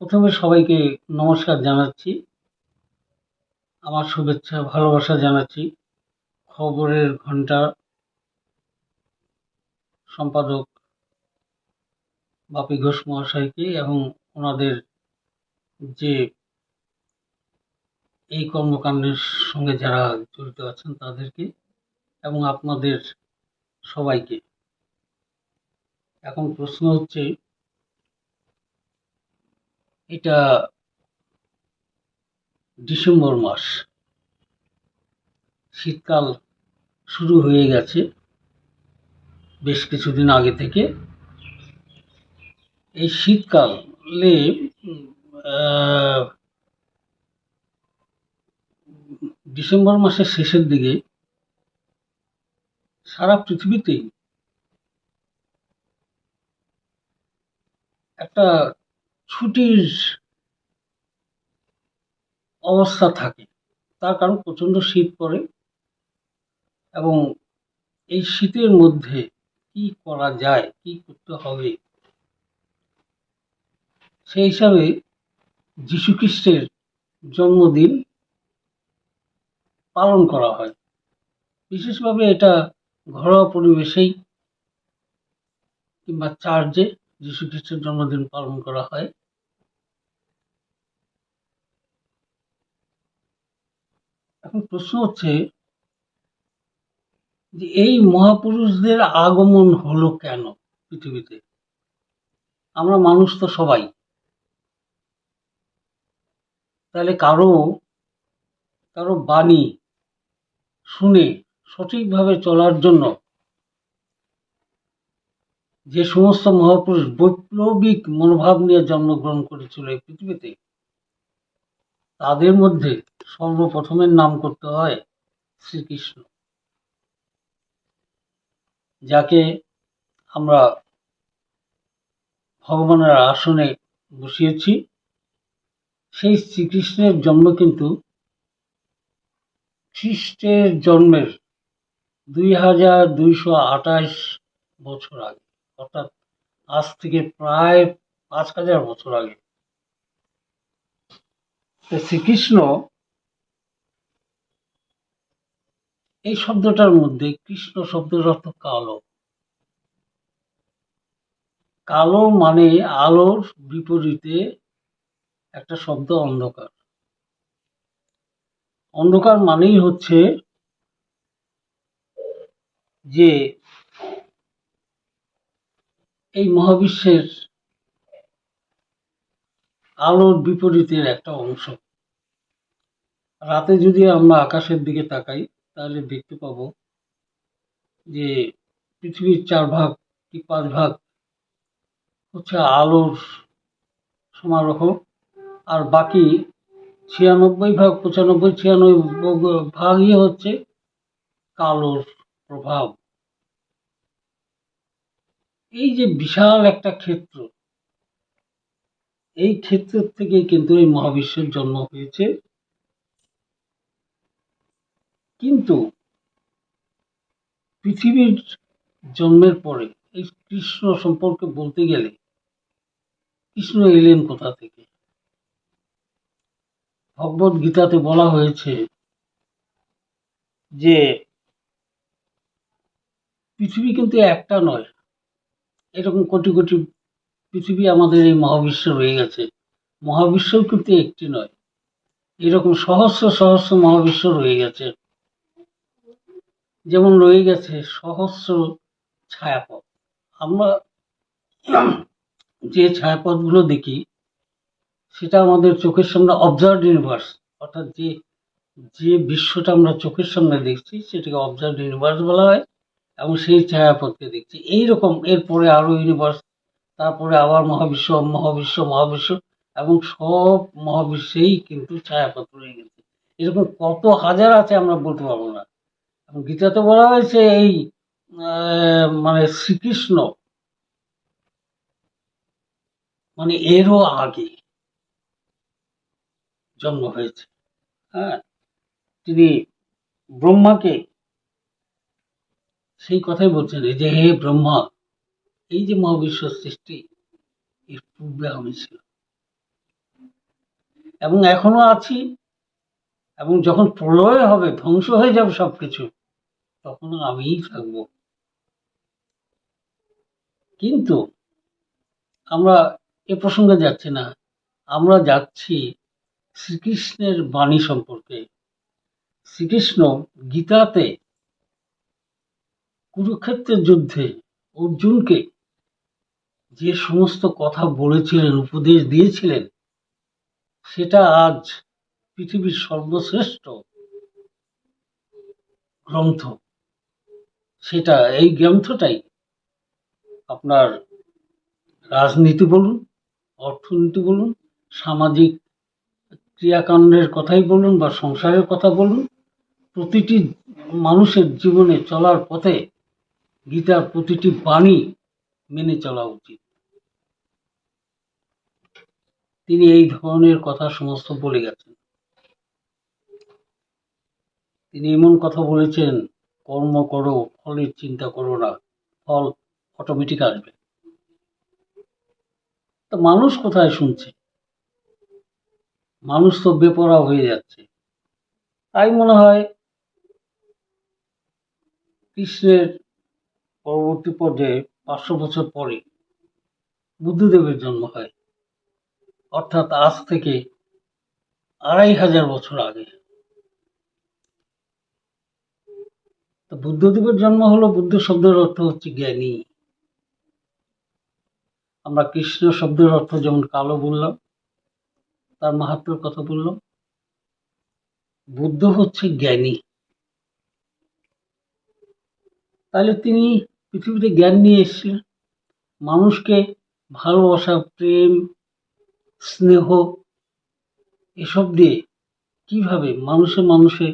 প্রথমে সবাইকে নমস্কার জানাচ্ছি। আমার শুভেচ্ছা, ভালোবাসা জানাচ্ছি। খবরের ঘণ্টা সম্পাদক বাপি ঘোষ মহাশয়কে এবং ওনাদের যে এই কর্মকাণ্ডের সঙ্গে যারা জড়িত আছেন তাদেরকে এবং আপনাদের সবাইকে। এখন প্রশ্ন হচ্ছে এটা ডিসেম্বর মাস। শীতকাল শুরু হয়ে গেছে বেশ কিছুদিন আগে থেকে। এই শীতকালে ডিসেম্বর মাসের শেষের দিকে সারা পৃথিবীতেই একটা ছুটির অবস্থা থাকে। তার কারণ প্রচণ্ড শীত পড়ে এবং এই শীতের মধ্যে কি করা যায়, কি করতে হবে? সেই হিসাবে যীশুখ্রিস্টের জন্মদিন পালন করা হয়। বিশেষভাবে এটা ঘরোয়া পরিবেশেই কিংবা চার্চে যীশুখ্রিস্টের জন্মদিন পালন করা হয়। এখন প্রশ্ন হচ্ছে যে এই মহাপুরুষদের আগমন হলো কেন পৃথিবীতে? আমরা মানুষ তো সবাই। তাহলে কারও কারও বাণী শুনে সঠিকভাবে চলার জন্য যে সমস্ত মহাপুরুষ বৈপ্লবিক মনোভাব নিয়ে জন্মগ্রহণ করেছিল এই পৃথিবীতে তাদের মধ্যে সর্বপ্রথমের নাম করতে হয় শ্রীকৃষ্ণ, যাকে আমরা ভগবানের আসনে বসিয়েছি। সেই শ্রীকৃষ্ণের জন্ম কিন্তু খ্রিস্টের জন্মের দুই হাজার দুইশো আঠাশ বছর আগে, অর্থাৎ আজ থেকে প্রায় পাঁচ হাজার বছর আগে। শ্রীকৃষ্ণ এই শব্দটার মধ্যে কৃষ্ণ শব্দের অর্থ কালো। কালো মানে আলোর বিপরীতে একটা শব্দ অন্ধকার। অন্ধকার মানেই হচ্ছে যে এই মহাবিশ্বের আলোর বিপরীতের একটা অংশ। রাতে যদি আমরা আকাশের দিকে তাকাই, তাহলে দেখতে পাবো যে পৃথিবীর চার ভাগ কি পাঁচ ভাগ হচ্ছে আলোর সমারোহ, আর বাকি ছিয়ানব্বই ভাগ, পঁচানব্বই, ছিয়ানব্বই ভাগই হচ্ছে কালোর প্রভাব। এই যে বিশাল একটা ক্ষেত্র এই ক্ষেত্র থেকে কিন্তু এই মহাবিশ্বের জন্ম হয়েছে। কিন্তু পৃথিবীর জন্মের পরে এই কৃষ্ণ সম্পর্কে বলতে গেলে কৃষ্ণ এলেন কোথা থেকে? ভগবত গীতাতে বলা হয়েছে যে পৃথিবী কিন্তু একটা নয়, এরকম কোটি কোটি পৃথিবী আমাদের এই মহাবিশ্ব রয়ে গেছে। মহাবিশ্বও কিন্তু একটি নয়। এরকম সহস্র সহস্র মহাবিশ্ব রয়ে গেছে। যেমন রয়ে গেছে সহস্র ছায়াপথ। আমরা যে ছায়াপথগুলো দেখি, সেটা আমাদের চোখের সামনে অবজার্ভ ইউনিভার্স অর্থাৎ যে যে বিশ্বটা আমরা চোখের সামনে দেখছি, সেটাকে অবজার্ভ ইউনিভার্স বলা হয় এবং সেই ছায়াপথকে দেখছি। এইরকম এরপরে আরও ইউনিভার্স তারপরে আবার মহাবিশ্ব মহাবিশ্ব মহাবিশ্ব এবং সব মহাবিশ্বেই কিন্তু ছায়াপথ রয়ে গেছে। এরকম কত হাজার আছে আমরা বলতে পারব না। এবং গীতাতে বলা হয়েছে এই মানে শ্রীকৃষ্ণ মানে এরও আগে জন্ম হয়েছে। হ্যাঁ তিনি ব্রহ্মাকে সেই কথাই বলছেন যে হে ব্রহ্মা এই যে মহাবিশ্ব সৃষ্টি, এর পূর্বে আমি ছিলাম। এবং এখনও আছি, এবং যখন প্রলয় হবে, ধ্বংস হয়ে যাবে সবকিছু তখন আমিই থাকব। কিন্তু আমরা এ প্রসঙ্গে যাচ্ছি না। আমরা যাচ্ছি শ্রীকৃষ্ণের বাণী সম্পর্কে। শ্রীকৃষ্ণ গীতাতে কুরুক্ষেত্রের যুদ্ধে অর্জুনকে যে সমস্ত কথা বলেছিলেন, উপদেশ দিয়েছিলেন, সেটা আজ পৃথিবীর সর্বশ্রেষ্ঠ গ্রন্থ। সেটা, এই গ্রন্থটাই আপনার রাজনীতি বলুন, অর্থনীতি বলুন, সামাজিক ক্রিয়াকাণ্ডের কথাই বলুন বা সংসারের কথা বলুন, প্রতিটি মানুষের জীবনে চলার পথে গীতার প্রতিটি বাণী মেনে চলা উচিত। তিনি এই ধরনের কথা সমস্ত বলে গেছেন। তিনি এমন কথা বলেছেন, কর্ম করো, ফলের চিন্তা করো না, ফল অটোমেটিক আসবে। তো মানুষ কোথায় শুনছে? মানুষ তো বেপরা হয়ে যাচ্ছে। তাই মনে হয় কৃষ্ণের পরবর্তী পর্যায়ে পাঁচশো বছর পরে বুদ্ধদেবের জন্ম হয়। অর্থাৎ আজ থেকে আড়াই হাজার বছর আগে। তো বুদ্ধদেবের জন্ম হলো, বুদ্ধ শব্দের অর্থ হচ্ছে জ্ঞানী। আমরা কৃষ্ণ শব্দের অর্থ যেমন কালো বললাম, তার মাহাত্মের কথা বললাম। বুদ্ধ হচ্ছে জ্ঞানী। তাহলে তিনি পৃথিবীতে জ্ঞান নিয়ে এসেছিলেন মানুষকে ভালোবাসা, প্রেম, স্নেহ, এসব দিয়ে কীভাবে মানুষে মানুষে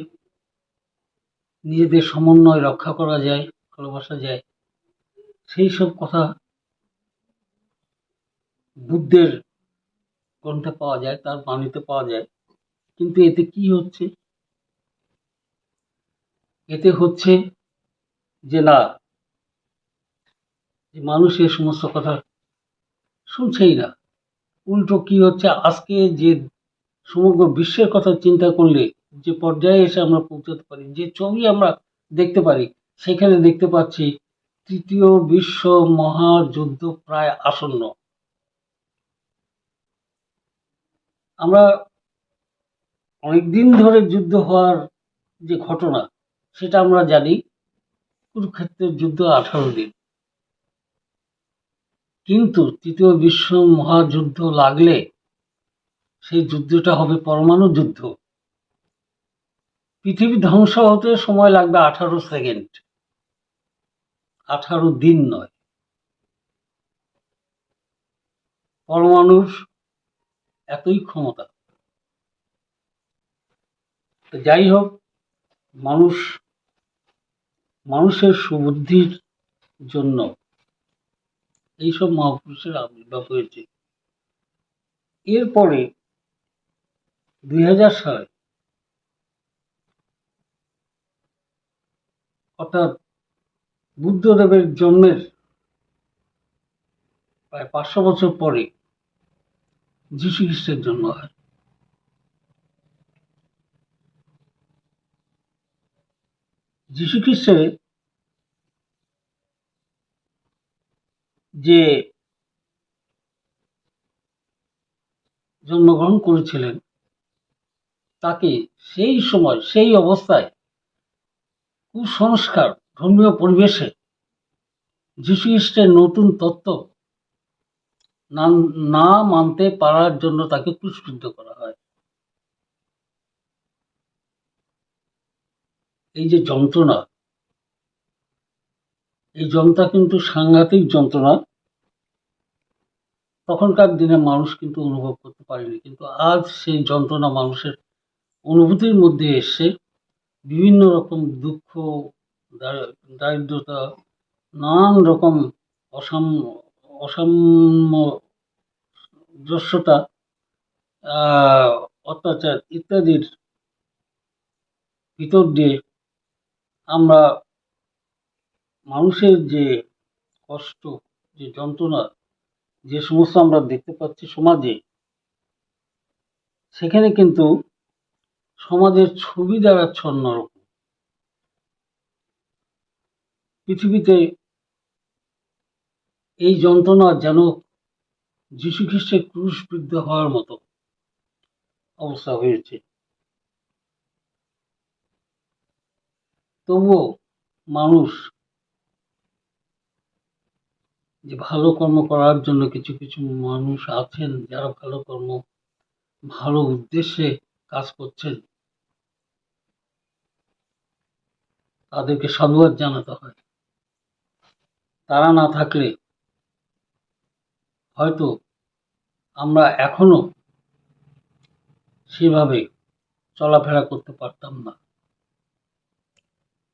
নিজেদের সমন্বয় রক্ষা করা যায়, ভালোবাসা যায়, সেই সব কথা বুদ্ধের গ্রন্থে পাওয়া যায়, তার বাণীতে পাওয়া যায়। কিন্তু এতে কি হচ্ছে? এতে হচ্ছে যে না যে মানুষ এ সমস্ত কথা শুনছেই না। উল্টো কি হচ্ছে? আজকে যে সমগ্র বিশ্বের কথা চিন্তা করলে, যে পর্যায়ে এসে আমরা পৌঁছাতে পারি, যে ছবি আমরা দেখতে পারি, সেখানে দেখতে পাচ্ছি তৃতীয় বিশ্ব মহাযুদ্ধ প্রায় আসন্ন। আমরা অনেকদিন ধরে যুদ্ধ হওয়ার যে ঘটনা, সেটা আমরা জানি। কুরুক্ষেত্রের যুদ্ধ আঠারো দিন। কিন্তু তৃতীয় বিশ্ব মহাযুদ্ধ লাগলে সেই যুদ্ধটা হবে পরমাণু যুদ্ধ। পৃথিবী ধ্বংস হতে সময় লাগবে আঠারো সেকেন্ড। আঠারো দিন নয়। পরমাণুর এতই ক্ষমতা। তো যাই হোক, মানুষ, মানুষের সুবুদ্ধির জন্য এইসব মহাপুরুষের আবির্ভাব হয়েছে। এরপরে দুই হাজার সালে অর্থাৎ বুদ্ধদেবের জন্মের প্রায় পাঁচশো বছর পরে যীশু খ্রিস্টের জন্ম হয়। যীশু খ্রিস্টের যে জন্মগ্রহণ করেছিলেন, তাকে সেই সময়, সেই অবস্থায় কুসংস্কার, ধর্মীয় পরিবেশে যীশু খ্রিস্টের নতুন তত্ত্ব না মানতে পারার জন্য তাকে ক্রুশবিদ্ধ করা হয়। এই যে যন্ত্রণা, এই যন্ত্রণা কিন্তু সাংঘাতিক যন্ত্রণা। তখনকার দিনে মানুষ কিন্তু অনুভব করতে পারেনি। কিন্তু আজ সেই যন্ত্রণা মানুষের অনুভূতির মধ্যে এসে বিভিন্ন রকম দুঃখ, দারিদ্রতা, নানান রকম অসাম অসামঞ্জস্যতা অত্যাচার ইত্যাদির ভিতর দিয়ে আমরা মানুষের যে কষ্ট, যে যন্ত্রণা যে সমস্ত আমরা দেখতে পাচ্ছি সমাজে, সেখানে কিন্তু সমাজের ছবি দাঁড়াচ্ছে অন্যরকম পৃথিবীতে এই যন্ত্রণা যেন যীশু খ্রিস্টের ক্রুশবিদ্ধ হওয়ার মতো অবস্থা হয়েছে। তবুও মানুষ যে ভালো কর্ম করার জন্য কিছু কিছু মানুষ আছেন যারা ভালো কর্ম, ভালো উদ্দেশ্যে কাজ করছেন। তাদেরকে সাধুবাদ জানাতে হয়। তারা না থাকলে হয়তো আমরা এখনও সেভাবে চলাফেরা করতে পারতাম না।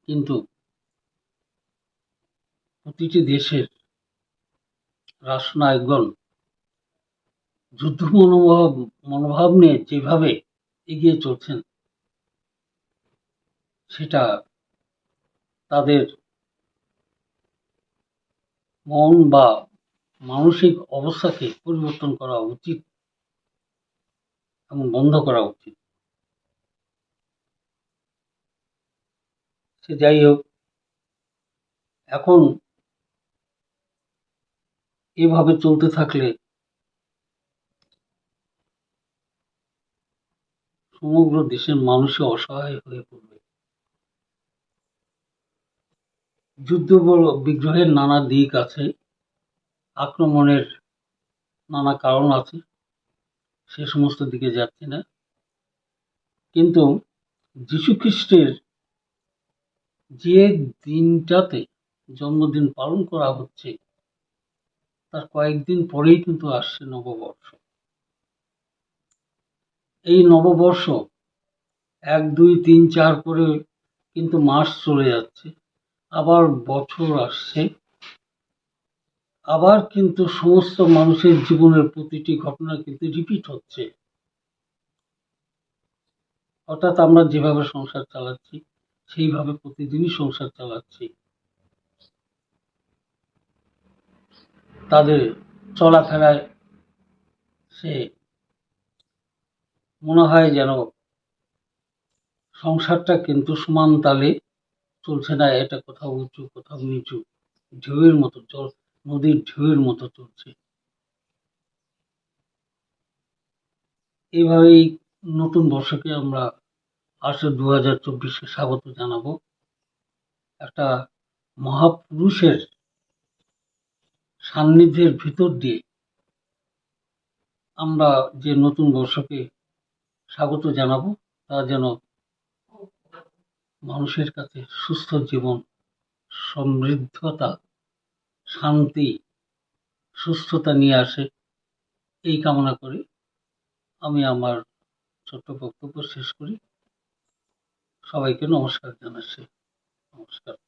কিন্তু প্রতিটি দেশের রাষ্ট্রনায়কগণ যুদ্ধ মনোভাব মনোভাব নিয়ে যেভাবে এগিয়ে চলছেন, সেটা তাদের মন বা মানসিক অবস্থাকে পরিবর্তন করা উচিত এবং বন্ধ করা উচিত। সে যাই হোক, এখন এভাবে চলতে থাকলে সমগ্র দেশের মানুষই অসহায় হয়ে পড়বে। যুদ্ধ বিগ্রহের নানা দিক আছে, আক্রমণের নানা কারণ আছে, সে সমস্ত দিকে যাচ্ছি না। কিন্তু যীশুখ্রিস্টের যে দিনটাতে জন্মদিন পালন করা হচ্ছে তার কয়েকদিন পরেই কিন্তু আসছে নববর্ষ। এই নববর্ষ এক, দুই, তিন, চার করে কিন্তু মাস চলে যাচ্ছে, আবার বছর আসছে। আবার কিন্তু সমস্ত মানুষের জীবনের প্রতিটি ঘটনা কিন্তু রিপিট হচ্ছে। অর্থাৎ আমরা যেভাবে সংসার চালাচ্ছি, সেইভাবে প্রতিদিনই সংসার চালাচ্ছি। তাদের চলাফেরায় সে মনে হয় যেন সংসারটা কিন্তু সমান তালে চলছে না, এটা কোথাও উঁচু, কোথাও নিচু, ঢেউয়ের মতো জল নদীর ঢেউয়ের মতো চলছে। এইভাবেই নতুন বর্ষকে আমরা আসে দু হাজার চব্বিশকে স্বাগত জানাব। একটা মহাপুরুষের সান্নিধ্যের ভিতর দিয়ে আমরা যে নতুন বর্ষকে স্বাগত জানাব তা যেন মানুষের কাছে সুস্থ জীবন, সমৃদ্ধতা, শান্তি, সুস্থতা নিয়ে আসে, এই কামনা করে আমি আমার ছোট্ট বক্তব্য শেষ করি। সবাইকে নমস্কার জানাচ্ছি। নমস্কার।